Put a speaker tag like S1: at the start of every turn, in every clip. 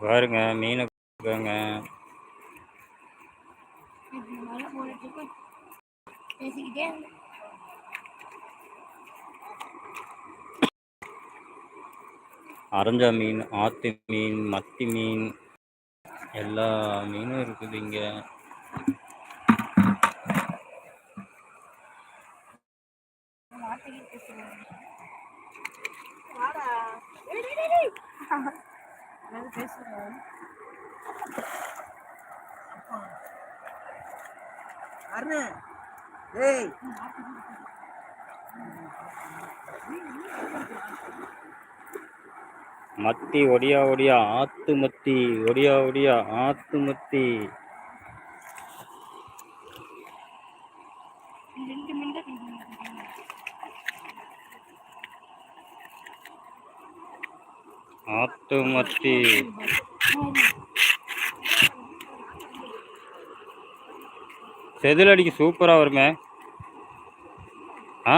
S1: பாருங்க மீனை பாருங்க அரஞ்சா மீன் ஆத்து மீன் மத்தி மீன் எல்லா மீனும் இருக்குது இங்க
S2: வார்த்தைக்கு பேசுறேன். வாடா. டேய், டேய், டேய், டேய். ஏதாவது பேசுறேன்.
S3: அருண் ஏய்
S1: மத்தி ஒடியா ஒடியா ஆத்து மத்தி ஒடியா ஒடியா ஆத்து மத்தி. ஆத்து மத்தி. செதில் அடிக்க சூப்பராக வருமே. ஆ?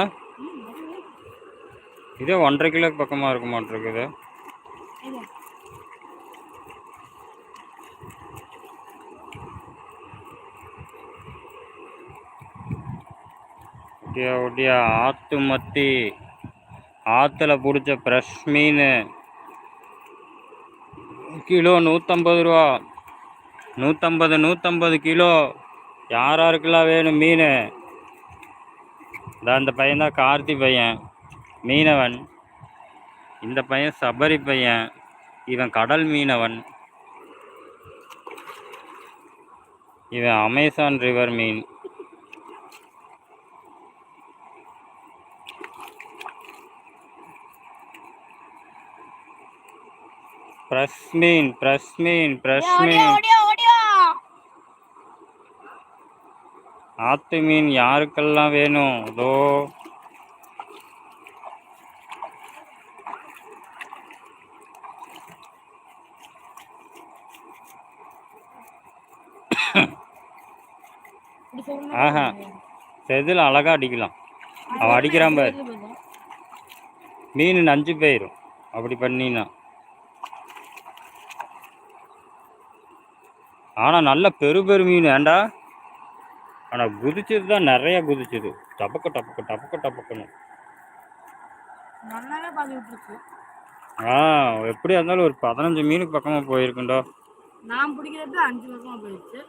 S1: இதே ஒன்றரை கிலோ பக்கமாக இருக்க மாட்டிருக்குது ஒடியா ஒடியா ஆத்து மத்தி. ஆற்றுல பிடிச்ச ஃப்ரெஷ் மீன். கிலோ நூற்றம்பது ரூபா. நூற்றம்பது நூற்றம்பது கிலோ. யார் யாருக்கெல்லாம் வேணும் மீன்? இந்த பையன் தான் கார்த்தி பையன். மீனவன். இந்த பையன் சபரி பையன். இவன் கடல் மீனவன். இவன் அமேசான் ரிவர் மீன். ஃப்ரெஷ் மீன் ஃப்ரெஷ் மீன்
S2: ஓடியா
S1: மீன். ஆத்து மீன் யாருக்கெல்லாம் வேணும்? இதோ. ஆஹா. செதில் அழகா அடிக்கலாம். அவன் அடிக்கிறான் பாரு. மீன் நஞ்சு போயிடும் அப்படி பண்ணினா. ஆனால் நல்ல பெரு பெரு மீன் ஏண்டா? ஆனால் குதிச்சது தான் நிறைய குதிச்சது. டபக்கு டபக்கு டபக்கு டபக்குன்னு.
S2: விட்டுருச்சு.
S1: ஆ எப்படியா இருந்தாலும் ஒரு பதினஞ்சு மீனுக்கு பக்கமாக போயிருக்குண்டா.
S2: நான் பிடிக்கிறது அஞ்சு பக்கமா போயிடுச்சு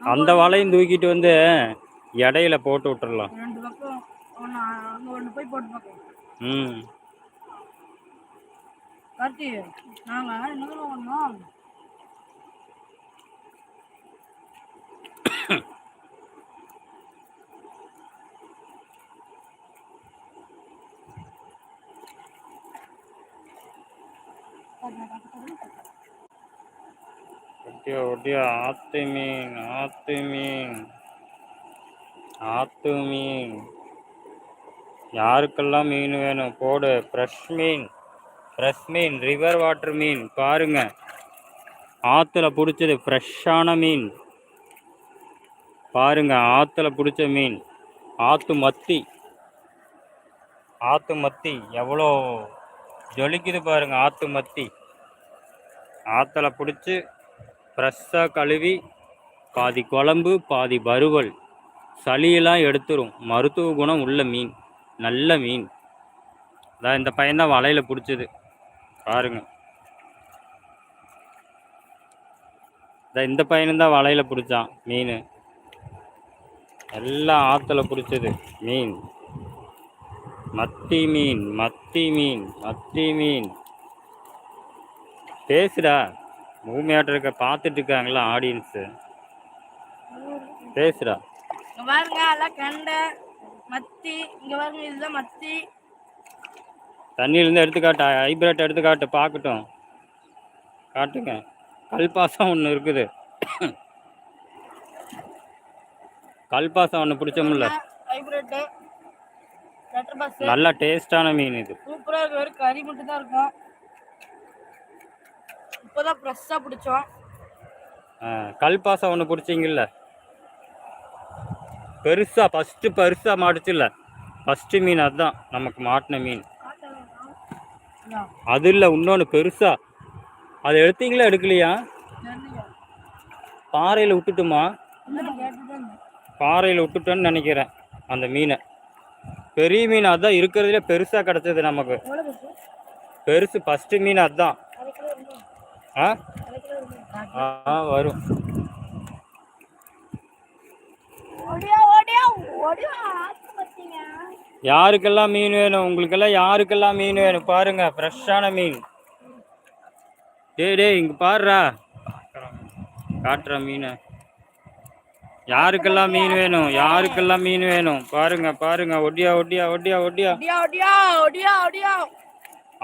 S1: அந்த வலையும் தூக்கிட்டு வந்து இடையில போட்டு விட்டுறலாம்.
S2: ரெண்டு பக்கம் ஒன்று அங்கே ஒன்று போய் போட்டு பார்க்கலாம்
S1: ம்.
S2: கார்த்தி நாங்கள் என்ன தெரியுமா பண்ணோம்
S1: ஒட்டியா ஒட்டியா ஆத்து மீன் ஆத்து மீன் ஆத்து மீன் யாருக்கெல்லாம் மீன் வேணும்? போடு. ஃப்ரெஷ் மீன். ஃப்ரெஷ் மீன். ரிவர் வாட்டர் மீன். பாருங்க. ஆற்றுல பிடிச்சது ஃப்ரெஷ்ஷான மீன். பாருங்க ஆற்றுல பிடிச்ச மீன். ஆற்று மத்தி. ஆற்று மத்தி. எவ்வளோ ஜொலிக்குது பாருங்க ஆற்று மத்தி. ஆற்றுல பிடிச்சி ஃப்ரெஷ்ஷாக கழுவி பாதி குழம்பு பாதி வறுவல். சளியெல்லாம் எடுத்துரும். மருத்துவ குணம் உள்ள மீன். நல்ல மீன். அதான் இந்த பையன்தான் வலையில் பிடிச்சது. பாருங்க. இதான் இந்த பையனுந்தான் வலையில் பிடிச்சான் மீன். எல்லாம் ஆற்றுல பிடிச்சது. மீன். மத்தி மீன் மத்தி மீன் மத்தி மீன். பேசுடா. பூமியாட்டம் இருக்க பார்த்துட்டு இருக்காங்களா ஆடியன்ஸு பேசுடா.
S2: இங்க பாருங்க எல்லாம் கெண்டை மத்தி. இங்க பாருங்க இதுதான் மத்தி.
S1: தண்ணியிலேருந்து எடுத்து காட்டு ஹைப்ரேட் எடுத்து காட்டு பார்க்கட்டும். காட்டுங்க. கல்பாசம் ஒன்று இருக்குது. கல்பாசம் ஒன்று பிடிச்சோம்ல.
S2: ஹைபிரிட் லெட்டர் பஸ்
S1: நல்ல டேஸ்டான மீன் இது.
S2: சூப்பரா இருக்கு. கறி மட்டும் தான் இருக்கும். இப்போதான் ஃப்ரெஷ்ஷா பிடிச்சோம்.
S1: ஆ, கல்பாசம் ஒன்று பிடிச்சிங்கல்ல? பெருசா ஃபஸ்ட்டு பெருசாக மாட்டுச்சுல்ல? ஃபஸ்ட்டு மீன் அதுதான் நமக்கு மாட்டின மீன். அது இல்லை இன்னொன்று பெருசா. அதை எடுத்தீங்களா எடுக்கலையா? பாறையில் விட்டுட்டுமா? பாறையில் விட்டுட்டோன்னு நினைக்கிறேன் அந்த மீனை. பெரிய மீன் அதான் இருக்கிறதுலே பெருசாக கிடச்சது நமக்கு.
S2: பெருசு
S1: ஃபஸ்ட்டு மீன் அதுதான்
S2: கிலோ
S1: ஆ? வரும். யாருக்கெல்லாம் மீன் வேணும்? உங்களுக்கெல்லாம் யாருக்கெல்லாம் மீன் வேணும்? பாருங்க ஃப்ரெஷ்ஷான மீன். டேய் டேய் இங்கே பாருடா. காட்டுற மீனை. யாருக்கெல்லாம் மீன் வேணும்? யாருக்கெல்லாம் மீன் வேணும்? பாருங்க பாருங்க ஒடியா ஒடியா ஒடியா
S2: ஓடியா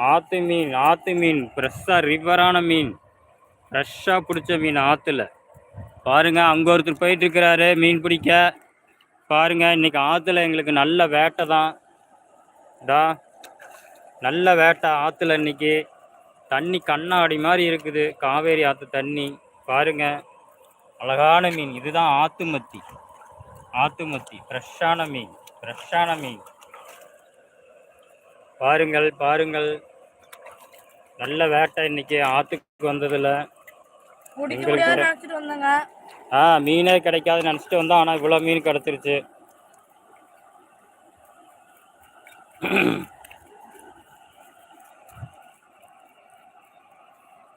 S1: ஆத்து மீன் ஆத்து மீன் ஃப்ரெஷ்ஷாக ரிவரான மீன். ஃப்ரெஷ்ஷாக பிடிச்ச மீன் ஆற்றுல பாருங்கள் அங்கே ஒருத்தர் போயிட்டுருக்கிறாரு மீன் பிடிக்க. பாருங்கள் இன்றைக்கி ஆற்றுல எங்களுக்கு நல்ல வேட்டை தான். டா நல்ல வேட்டை ஆற்றுல இன்னைக்கு. தண்ணி கண்ணாடி மாதிரி இருக்குது காவேரி ஆற்று தண்ணி. பாருங்கள் அழகான மீன். இதுதான் ஆற்று மத்தி ஆற்று மத்தி ஃப்ரெஷ்ஷான மீன் ஃப்ரெஷ்ஷான மீன். பாருங்கள் பாருங்கள். நல்ல வேட்டை இன்றைக்கி ஆற்றுக்கு வந்ததில். ஆ மீனே கிடைக்காது நினச்சிட்டு வந்தோம். ஆனால் இவ்வளோ மீன் கிடச்சிருச்சு.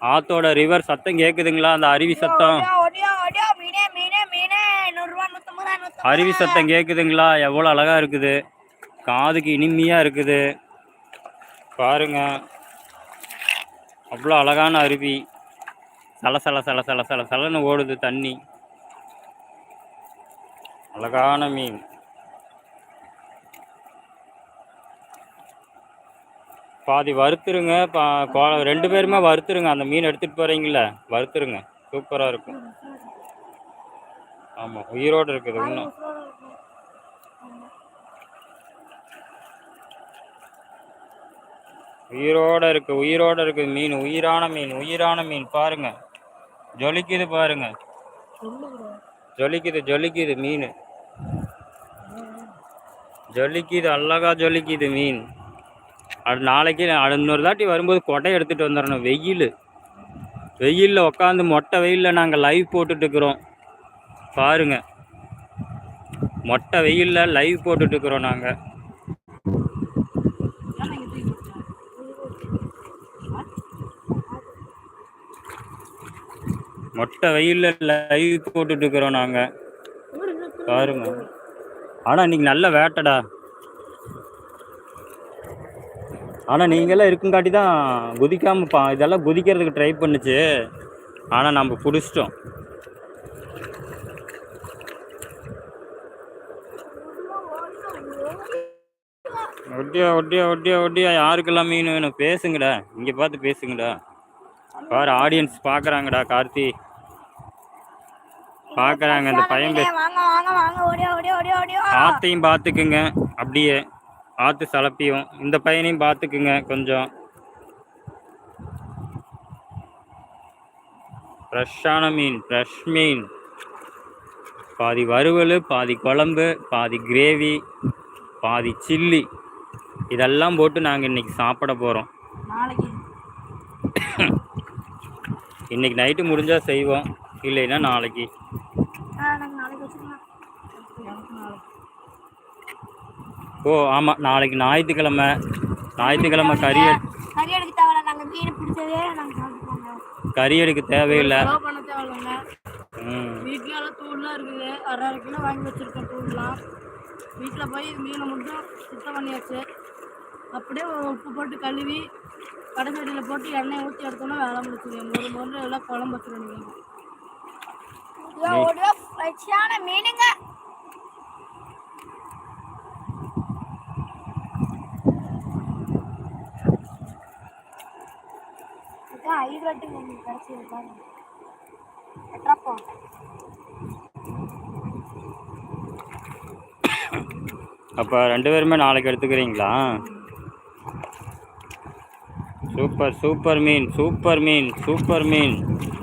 S1: ஆத்தோட ரிவர் சத்தம் கேக்குதுங்களா? அந்த அருவி சத்தம். அருவி சத்தம் கேக்குதுங்களா? எவ்வளோ அழகா இருக்குது. காதுக்கு இனிமையா இருக்குது. பாருங்க. அவ்வளோ அழகான அருவி. சலசல சல சல சல சல சலன்னு ஓடுது தண்ணி. அழகான மீன். பாதி வறுத்துருங்க பா கோ- ரெண்டு பேருமே வறுத்துருங்க. அந்த மீன் எடுத்துகிட்டு போகிறீங்களே வறுத்துருங்க. சூப்பராக இருக்கும். ஆமாம் உயிரோடு இருக்குது இன்னும் உயிரோட இருக்குது உயிரோட இருக்குது மீன். உயிரான மீன் உயிரான மீன். பாருங்கள் ஜொலிக்குது பாருங்க. ஜொலிக்குது ஜொலிக்குது மீன். ஜொலிக்குது அழகா ஜொலிக்குது மீன். அது நாளைக்கு இன்னொரு தாட்டி வரும்போது கொடை எடுத்துட்டு வந்துடணும் வெயில். வெயிலில் உட்காந்து மொட்டை வெயிலில் நாங்கள் லைவ் போட்டுட்டு இருக்கிறோம் பாருங்க. மொட்டை வெயிலில் லைவ் போட்டுட்டு இருக்கிறோம் நாங்கள் மொட்டை வெயிலில் லைவ் போட்டுட்டு இருக்கிறோம் நாங்கள் பாருங்க. ஆனால் இன்னைக்கு நல்ல வேட்டைடா. ஆனால் நீங்களாம் இருக்குங்காட்டி தான் குதிக்காம பா இதெல்லாம் குதிக்கிறதுக்கு ட்ரை பண்ணுச்சு. ஆனால் நம்ம பிடிச்சிட்டோம். ஒட்டியா ஒட்டியா ஒட்டியா ஒட்டியா. யாருக்கெல்லாம் மீன் வேணும்? பேசுங்கடா. இங்கே பார்த்து பேசுங்கடா. பாரு ஆடியன்ஸ் பார்க்குறாங்கடா கார்த்தி. பார்க்குறாங்க இந்த பையன் ஆத்தையும் பார்த்துக்குங்க அப்படியே ஆற்று சலப்பியும். இந்த பையனையும் பார்த்துக்குங்க கொஞ்சம். ஃப்ரெஷ்ஷான மீன் ஃப்ரெஷ் மீன். பாதி வறுவல் பாதி குழம்பு பாதி கிரேவி பாதி சில்லி இதெல்லாம் போட்டு நாங்கள் இன்னைக்கு சாப்பிட போகிறோம் இன்னைக்கு நைட்டு முடிஞ்சால் செய்வோம். இல்லைன்னா நாளைக்கு
S2: ஆ நாங்கள் நாளைக்கு வச்சுக்கலாம் எனக்கு நாளைக்கு
S1: ஓ ஆமாம் நாளைக்கு ஞாயிற்றுக்கிழமை. ஞாயிற்றுக்கிழமை கறி
S2: கறி எடுக்க தேவையில்ல. நாங்கள் மீன் பிடிச்சதே நாங்கள் சாப்பிட்டுக்கோங்க.
S1: கறி எடுக்க தேவையில்லை.
S2: பண்ண தேவையில்லைங்க
S1: ம்.
S2: வீட்டில் எல்லாம் தூள்லாம் இருக்குது. அரை அரை கிலோ வாங்கி வச்சுருக்கோம் தூள்லாம் வீட்டில் போய் மீனை மட்டும் சுத்தம் பண்ணியாச்சு. அப்படியே உப்பு போட்டு கழுவி கடைசட்டியில் போட்டு எண்ணெய் ஊற்றி எடுத்தோன்னா வேலை முடிச்சுது ஒரு முதல்ல எல்லாம் குழம்பு ஃப்ரெஷ்ஷான மீனுங்க. ஐదు வாட்டி உங்களுக்கு கிடச்சி பாருங்க எட்ராப்பா
S1: அப்போ ரெண்டு பேருமே நாளைக்கு எடுத்துக்கிறீங்களா? சூப்பர் சூப்பர் மீன் சூப்பர் மீன் சூப்பர் மீன்.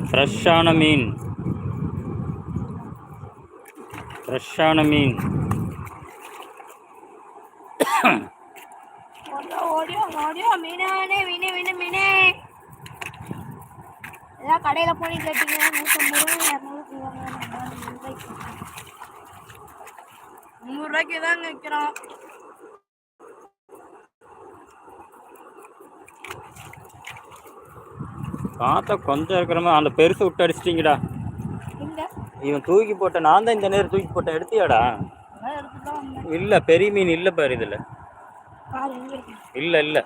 S1: ஃப்ரெஷ்ஷான மீன். ஃப்ரெஷ்ஷான மீன்.
S2: ஓடியோ ஓடியோ ஓடியோ மீனானே மீனே மீனே. அதான் கடையில போய் கேட்டீங்க நூற்றம்பது ரூபா இரநூறு ரூபாய்க்கு முந்நூறுரூவாய்க்கு தாங்க விற்கிறோம்
S1: பார்த்தா கொஞ்சம் இருக்கிற மாதிரி அந்த பெருசு விட்டு அடிச்சிட்டிங்கடா. இவன் தூக்கி போட்ட நான் தான் இந்த நேரம் தூக்கி போட்டேன் எடுத்தியாடா? இல்லை பெரிய மீன் இல்லை பாரு இதில். இல்லை இல்லை.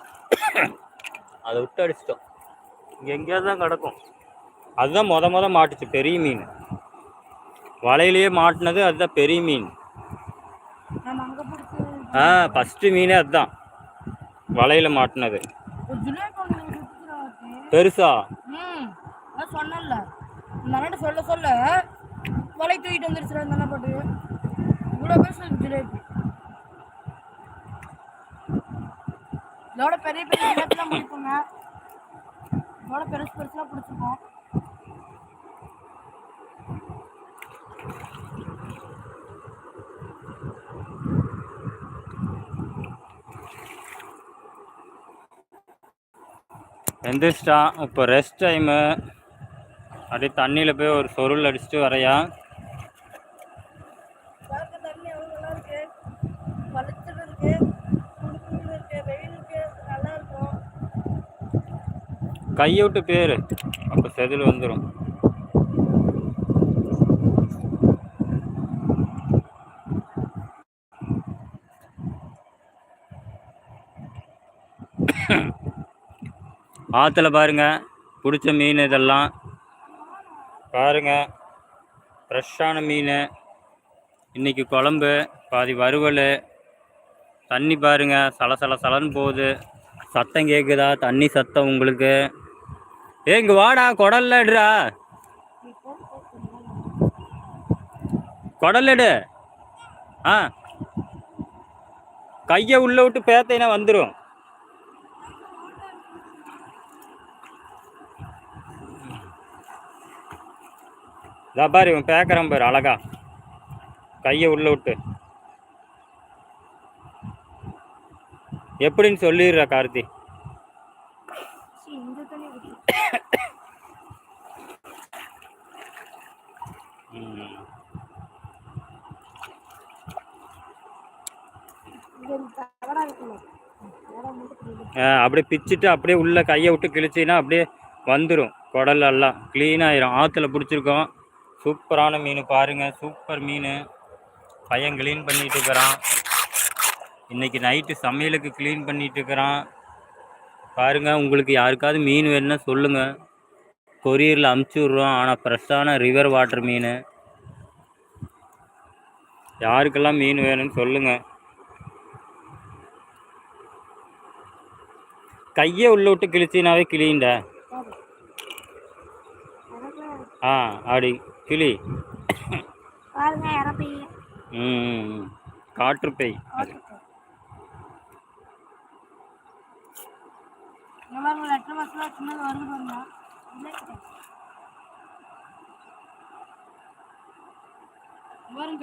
S1: அதை விட்டு அடிச்சிட்டோம். இங்கே எங்கேயாவது தான் கிடக்கும். அதுதான் மொத மொத மாட்டுச்சு பெரிய மீன். வலையிலேயே மாட்டினது அதுதான் பெரிய மீன். ஆ ஃபஸ்ட்டு மீனே அதுதான். வலையில் மாட்டினது. பெருசா?
S2: ம் அதான் சொன்னேன்ல. இந்த சொல்ல சொல்ல வலை தூக்கிட்டு வந்துருச்சுடா இந்த அண்ணா பாட்டு. இவ்வளோ பேச ஜிலேபி. இதோட பெரிய பெரிய ஜிலேபிலாம் பிடிப்போங்க இதோட பெருசு பெருசுலாம் பிடிச்சிருக்கோம்.
S1: எந்திரிச்சிட்டான் இப்போ ரெஸ்ட் டைமு அப்படியே தண்ணியில் போய் ஒரு சொருள் அடிச்சுட்டு வரையா. கையை விட்டு பேர். அப்போ செதில் வந்துடும் ஆற்றுல பாருங்கள் பிடிச்ச மீன் இதெல்லாம். பாருங்கள் ஃப்ரெஷ்ஷான மீன். இன்னைக்கு குழம்பு பாதி வறுவல். தண்ணி பாருங்க. சல சல சலன்னு போகுது. சத்தம் கேட்குதா தண்ணி சத்தம் உங்களுக்கு. ஏ வாடா. குடல்ல எடுறா. குடல் எடு. ஆ. கையை உள்ள விட்டு பேத்தைனா வந்துடும் இதா இவன் பேக்கறான் பாரு அழகா. கையை உள்ள விட்டு. எப்படின்னு சொல்லிடுறா கார்த்தி. அப்படியே பிச்சுட்டு அப்படியே உள்ள கையை விட்டு கிழிச்சின்னா அப்படியே வந்துடும் குடல் எல்லாம் க்ளீன் ஆயிரும். ஆற்றுல பிடிச்சிருக்கோம். சூப்பரான மீன் பாருங்க சூப்பர் மீன். பையன் க்ளீன் பண்ணிட்டு இருக்கிறான். இன்னைக்கு நைட்டு சமையலுக்கு க்ளீன் பண்ணிட்டு இருக்கிறான். பாருங்க உங்களுக்கு யாருக்காவது மீன் வேணும்னா சொல்லுங்க. கொரியரில் அமுச்சு விட்றோம் ஆனால் ஃப்ரெஷ்ஷான ரிவர் வாட்டர் மீன். யாருக்கெல்லாம் மீன் வேணும்னு சொல்லுங்க. கையை உள்ள விட்டு கிழிச்சினாவே கிளியுண்டா ஆ அப்படி கிளி. ம்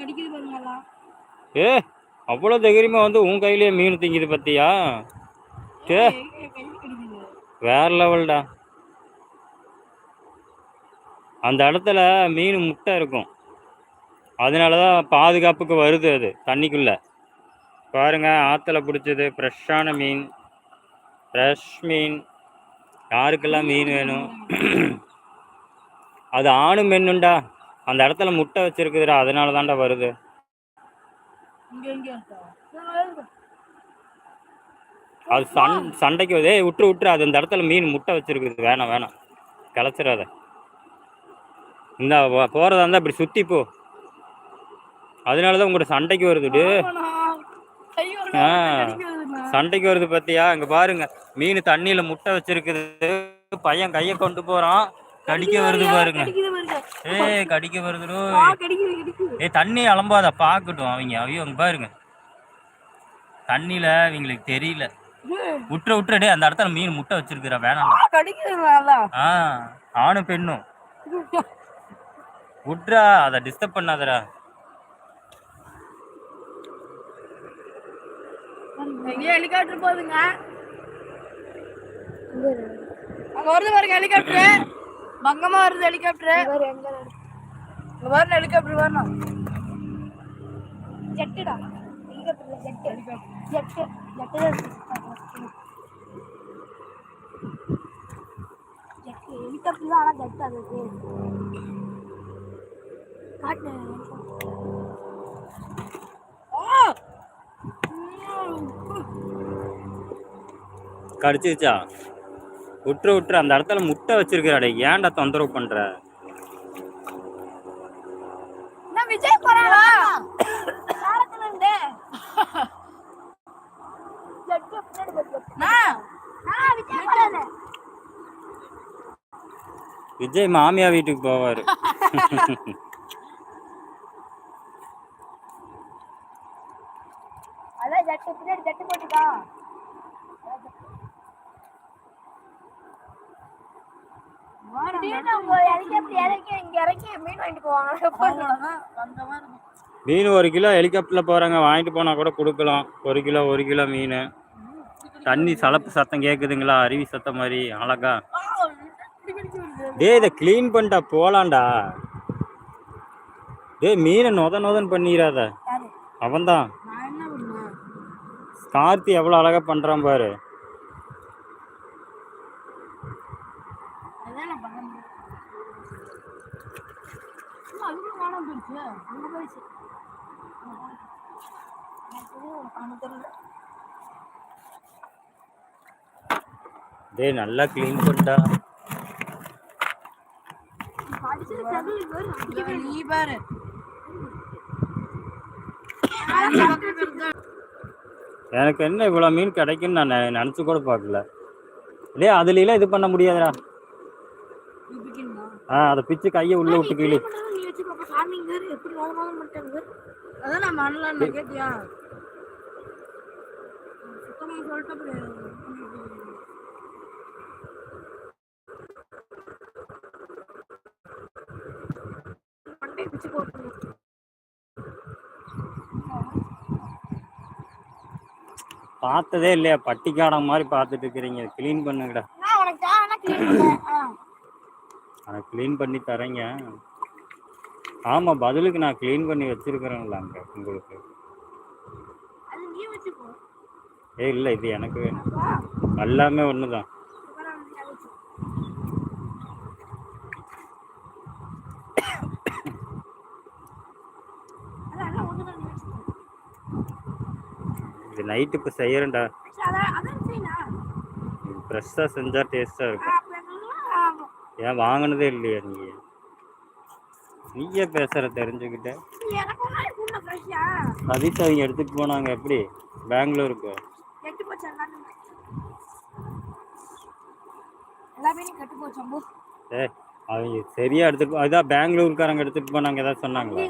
S2: பாருங்க எல்லாம்.
S1: ஏ அவ்வளோ தைரியமாக வந்து உன் கையிலேயே மீன் திங்குது பத்தியா? வேற லெவல்டா அந்த இடத்துல மீன் முட்டை இருக்கும். அதனால தான் பாதுகாப்புக்கு வருது அது தண்ணிக்குள்ள. பாருங்க ஆற்றுல பிடிச்சது ஃப்ரெஷ்ஷான மீன். ஃப்ரெஷ் மீன். யாருக்கெல்லாம் மீன் வேணும்? அது ஆணும் பெண்ணுண்டா அந்த இடத்துல முட்டை வச்சிருக்குதுடா அதனால தான்டா வருது. அது சண் சண்டைக்கு ஏய் விட்டுரு விட்டுரு அது இந்த இடத்துல மீன் முட்டை வச்சிருக்குது. வேணாம் வேணாம். கிளச்சிடாத இந்த போகிறதா இருந்தால் இப்படி சுற்றி போ. அதனால தான் உங்களோட சண்டைக்கு வருது ஆ. சண்டைக்கு வருது பார்த்தியா இங்கே பாருங்க மீன் தண்ணியில் முட்டை வச்சிருக்குது. பையன் கையை கொண்டு போகிறான் கடிக்க வருது பாருங்க ஏய் கடிக்க வருது
S2: ஆ, கடிக்குது கடிக்குது.
S1: ஏய் தண்ணி அலம்பாத பார்க்கட்டும் அவங்க. ஐயோ அங்கே பாருங்க. தண்ணியில் இவங்களுக்கு தெரியல. விட்டுற விட்டுற டேய் அந்த இடத்துல மீன் முட்டை வச்சிருக்குறா வேணாம்.
S2: ஆ
S1: ஆணும் பெண்ணும். விட்றா அதை டிஸ்டர்ப் பண்ணாதடா.
S2: ஹெலிகாப்டர் போகுதுங்க. அங்க வருது பாருங்க ஹெலிகாப்டர் பங்கமா வருது ஹெலிகாப்டர் இங்க வரணும் ஹெலிகாப்டர் வரணும்.
S4: ஜெட்டுடா ஹெலிகாப்டர்ல ஜெட்டு ஜெட்டு ஜெட்டு ஹெலிகாப்டர் தான் ஆனா ஜெட் அது
S1: கடிச்சிருச்சா? விட்டுரு விட்டுரு அந்த இடத்துல முட்டை வச்சிருக்கிறாடே ஏன்டா தொந்தரவு பண்ற?
S4: விஜய் போறானே. விஜய்
S1: மாமியா வீட்டுக்கு போவாரு
S4: அதான் ஜெட்டு பின்னாடி ஜெட்டு போட்டுக்கா திடீர்னு அவங்க ஹெலிகாப்டர் இறக்கி இங்க இறக்கி மீன் வாங்கிட்டு போவாங்க
S2: அவ்வளவுதான் அந்த மாதிரி இருக்கும்.
S1: மீன் ஒரு கிலோ ஹெலிகாப்டரில் போகிறாங்க வாங்கிட்டு போனால் கூட கொடுக்கலாம். ஒரு கிலோ ஒரு கிலோ மீன். தண்ணி சலப்பு சத்தம் கேட்குதுங்களா அருவி சத்தம் மாதிரி அழகா. டேய் இதை க்ளீன் பண்ணிட்டா போலாம்டா. டேய் மீனை நொத நொதன்னு பண்ணிடாத? அவன்தான். கார்த்தி எவ்வளோ அழகா பண்ணுறான் பாரு
S2: அதான் நான் பண்ண முடியும் சும்மா அதுக்குள்ள காணாம போயிடுச்சு
S1: டேய் நல்லா க்ளீன் பண்ணிட்டா
S2: நீ பாரு
S1: எனக்கு என்ன இவ்வளோ மீன் கிடைக்குன்னு நான் நினைச்சு கூட பார்க்கல. டேய் அதுலலாம் இது பண்ண முடியாதுடா. ஆ அதை பிச்சு கையை உள்ள விட்டு கீழே
S4: நீ வச்சுக்கோ சாமி இங்க இரு, எப்படி நோத நோத பண்ணிட்டாங்க
S2: அதான் நான் பண்ணலான்னு கேட்டியா? சுத்தமா சொல்லிட்டு
S4: பிச்சு போட்டு
S1: பார்த்ததே இல்லையா? பட்டிக்காடம் மாதிரி பார்த்துட்டு இருக்கிறீங்க. க்ளீன் பண்ணுங்கடா.
S4: க்ளீன்
S1: பண்ணி தரேங்க. ஆமாம் பதிலுக்கு நான் க்ளீன் பண்ணி வச்சிருக்கிறேன்ல அங்கே உங்களுக்கு. ஏ இல்லை இது எனக்கு வேணும். எல்லாமே ஒன்று தான். இது நைட்டு இப்போ. இது ஃப்ரெஷ்ஷாக செஞ்சால் டேஸ்ட்டாக இருக்கும். ஏன் வாங்கினதே இல்லையா நீ? நீயே பேசுகிற தெரிஞ்சுக்கிட்ட. சதீஷ் அவங்க எடுத்துகிட்டு போனாங்க எப்படி? பெங்களூருக்கு. ஏ அவங்க சரியாக எடுத்துட்டு அதான் பெங்களூருக்காரங்க எடுத்துகிட்டு போனாங்க ஏதாவது சொன்னாங்களா.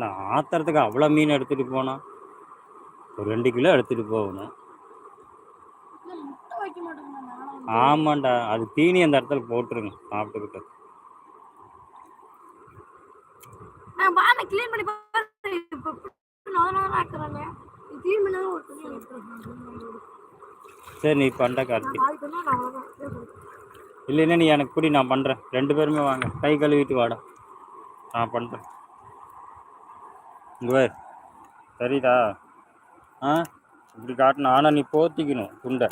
S1: நான் ஆத்திரத்துக்கு அவ்வளோ மீன் எடுத்துகிட்டு போனா. ஒரு ரெண்டு கிலோ எடுத்துகிட்டு போகணும்
S2: இல்ல, முட்டை வைக்க மாட்டேங்குது நானும்
S1: ஆமாண்டா அது தீனி அந்த இடத்துல போட்டுருங்க
S4: எடுத்துருக்கேன்.
S1: சரி நீ பண்ண கார்த்தி. இல்லைன்னா நீ எனக்கு கூடி நான் பண்ணுறேன் ரெண்டு பேருமே வாங்க. கை கழுவிட்டு வாடா. நான் பண்ணுறேன் இங்கே சரிதா ஆ? இப்படி காட்டணும் ஆனால் நீ போத்திக்கணும் துண்டை.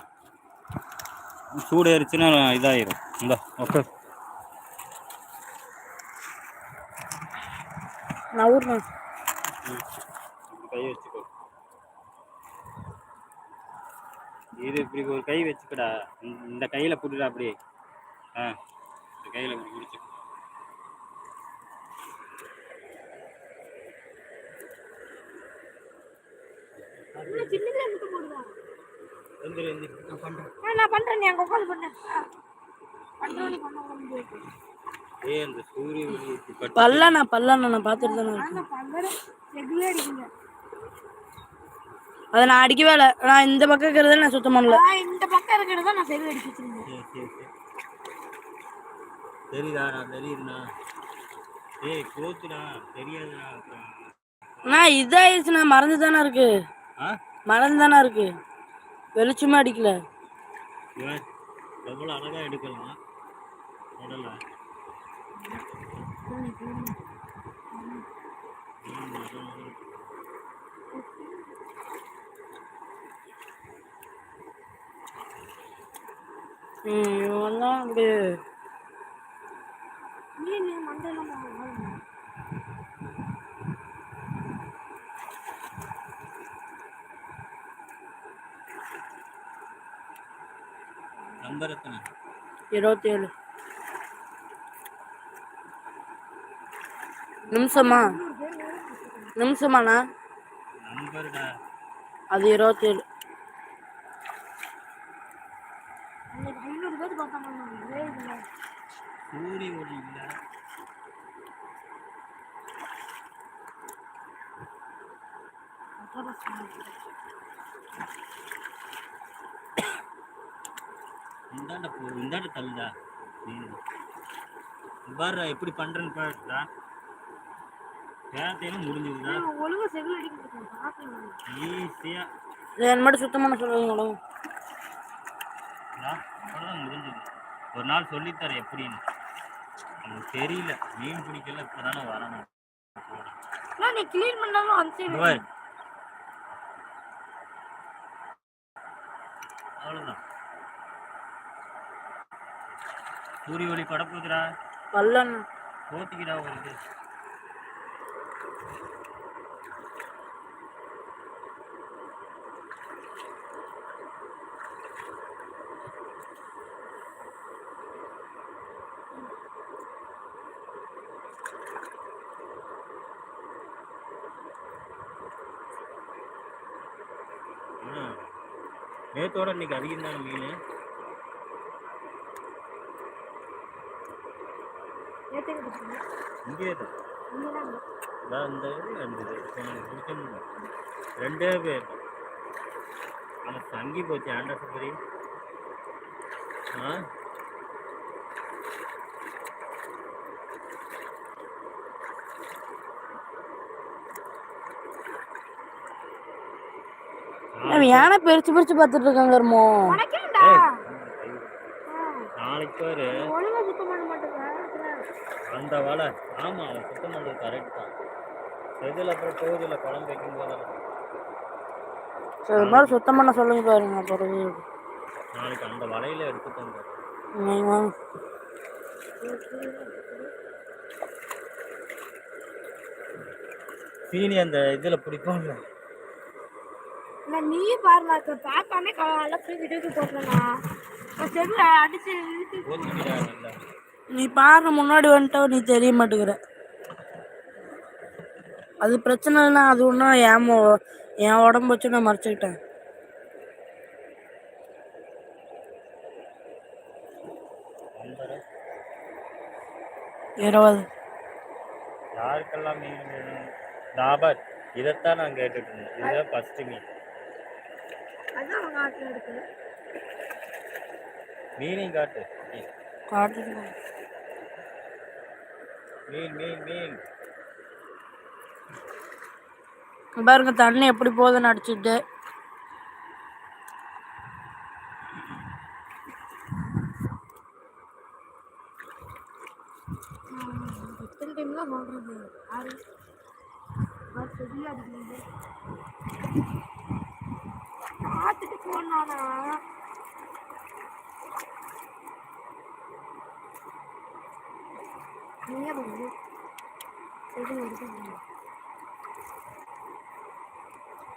S1: சூடு ஏறிச்சுன்னா இதாயிரும். இந்த ஓகே
S2: நான் ஊர்றேன்
S1: கை வச்சுக்கோ. இது இப்படி ஒரு கை வச்சுக்கடா. இந்த- கையில் பிடிடா அப்படியே. ஆ இந்த கையில் இப்படி பிடிச்சி. நான் பண்ணுறேன்
S4: நான் பண்றேன் நீ அங்க உட்காந்து பண்ணு. ஆ. பண்றேன் நீ பண்ண முடியாது
S1: ஏய் அந்த சூரிய ஒளி இப்படி பட்டு
S2: பல்லா நான் பார்த்துட்டு தானே இருக்கேன். அதை நான் அடிக்கவே இல்லை. நான் இந்த பக்கம் இருக்கிறத நான் சுத்தம் பண்ணல.
S4: நான் இந்த பக்கம் இருக்கிறத நான் செருவு அடிச்சு வச்சிருந்தேன்.
S1: சரி சரி சரி. தெரியுதா நான் தெரியுதுண்ணா. ஏய் கோத்துடா தெரியாதுடா. அப்புறம்
S2: நான் இதாயிருச்சுண்ணா மறந்து தானே இருக்கு. மறந்து தானே இருக்கு.
S5: வெளிச்சமே அடிக்கல.
S1: எவ்வளோ அழகாக எடுக்கலாம்? உடல
S5: ம் இவன்லாம் அப்படி
S1: நம்பர் எத்தனை
S5: இருபத்தி ஏழு நிமிஷமா? நிமிஷமாண்ணா.
S1: நம்பர்டா
S5: அது இருபத்தி ஏழு
S4: அன்னைக்கு ஐநூறு பேர் பார்த்தாங்க ஒரே இதுல.
S1: சூரிய ஒளி இல்லை. இந்தாண்ட போ இந்தாண்ட தள்ளுடா. மீன் பாருடா எப்படி பண்ணுறேன்னு பாருடா. பேத்தையும் முடிஞ்சதுடா
S4: ஒழுங்கா செவில் அடிக்க மாட்டேன் பார்த்தேன்
S1: ஈஸியாக
S5: இதை என் மட்டும் சுத்தம் பண்ண சொல்லுவீங்களோ
S1: அவ்வளோதான் முடிஞ்சது. ஒரு நாள் சொல்லித்தரேன் எப்படின்னு. எனக்கு தெரியல. மீன் பிடிக்கல இப்போ தானே வரணும்.
S4: நான் நீ க்ளீன் பண்ணாலும் அந்த சைடு
S1: அவ்வளோதான் சூரிய ஒளி படப்புதுடா
S5: பல்லண்ணா
S1: போத்திக்கிடா ம். நேத்தோட இன்னைக்கு அதிகம் தானே மீன்? இங்கே தான்
S4: இங்கதான்.
S1: நான் இந்த இது ரெண்டு இது எனக்கு ரெண்டே பேர். அவன் தங்கி போச்சு. ஆண்டா சபரி ஆ?
S5: யானை பிரிச்சு பிரிச்சு பார்த்துட்டு இருக்காங்க
S1: நாளைக்கு பாரு
S4: ஒழுங்கா சுத்தம் பண்ண மாட்டேங்க
S1: அந்த வலை ஆமாம் அவன் சுத்தம் பண்ணுறது கரெக்ட் தான். செதில் அப்புறம் போதில் குழம்பு வைக்கும் போதெல்லாம்.
S5: சரி இது மாதிரி சுத்தம் பண்ண சொல்லுங்க பாருங்க பிறகு
S1: நாளைக்கு அந்த வலையில எடுத்துட்டு வந்தேன்
S5: நீங்க வாங்க
S1: சீனி அந்த இதில் பிடிப்போம்ல
S4: நான் நீ பாருங்க அக்கா பார்த்தானே காலைல போய் வீட்டுக்கு போட்டேண்ணா நான் செவில் அடிச்சு
S5: நீ பாரு முன்னாடி வந்துட்டா நீ தெரிய மாட்டேங்கிற. அது பிரச்சனை இல்லைன்னா அது ஒன்றும் என் என் உடம்பு வச்சு நான் மறைச்சிக்கிட்டேன். இருபது
S1: யாருக்கெல்லாம் மீன் வேணும்? டாபர் இதைத்தான் நான் கேட்டுட்டு இருந்தேன் இதுதான் ஃபஸ்ட்டு மீன் மீனையும் காட்டு. மீன்.
S5: காட்டுங்க
S1: மீன் மீன் மீன்
S5: பாருங்க தண்ணி எப்படி போகுதுன்னு அடிச்சுட்டு.
S4: எத்தனை டைம் தான் சொல்றது யாரு அது செவில் அடிக்கிறது பார்த்துட்டு போனானா நீங்க வந்து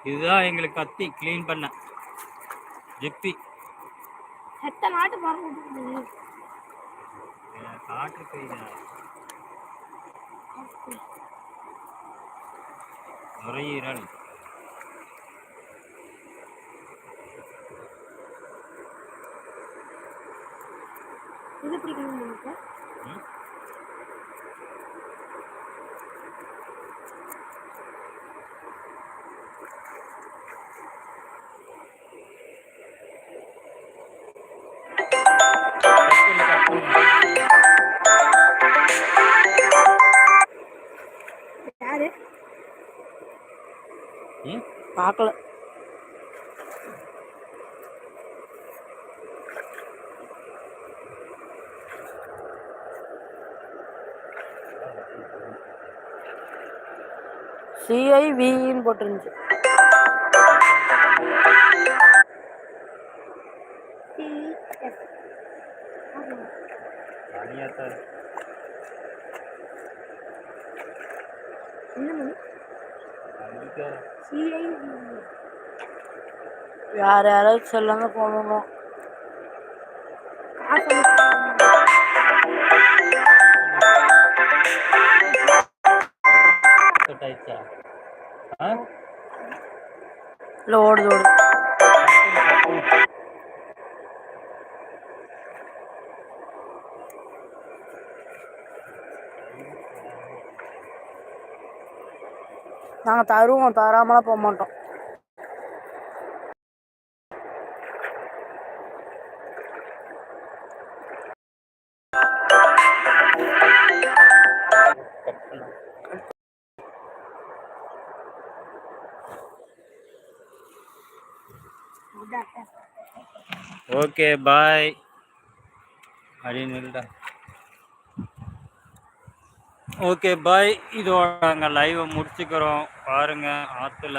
S1: இதுதான் எங்களுக்கு கத்தி க்ளீன் பண்ண. ஜிப்பி.
S4: எத்தனை நாட்டு விட்டுருக்குது
S1: காட்டு கைதா நுரையீரல்.
S4: இது பிடிக்கணும் உங்களுக்கு
S5: பார்க்கல. சிஐவின்னு போட்டுருந்துச்சு. யார் யாராவது சொல்லுங்க போகணும் இல்லை ஓடுது ஓடுது. நாங்கள் தருவோம் தராமலாம் போக மாட்டோம்.
S1: ஓகே பாய் அப்படின்னு ஓகே பாய் இதோட நாங்கள் லைவை முடிச்சுக்கிறோம். பாருங்கள் ஆற்றுல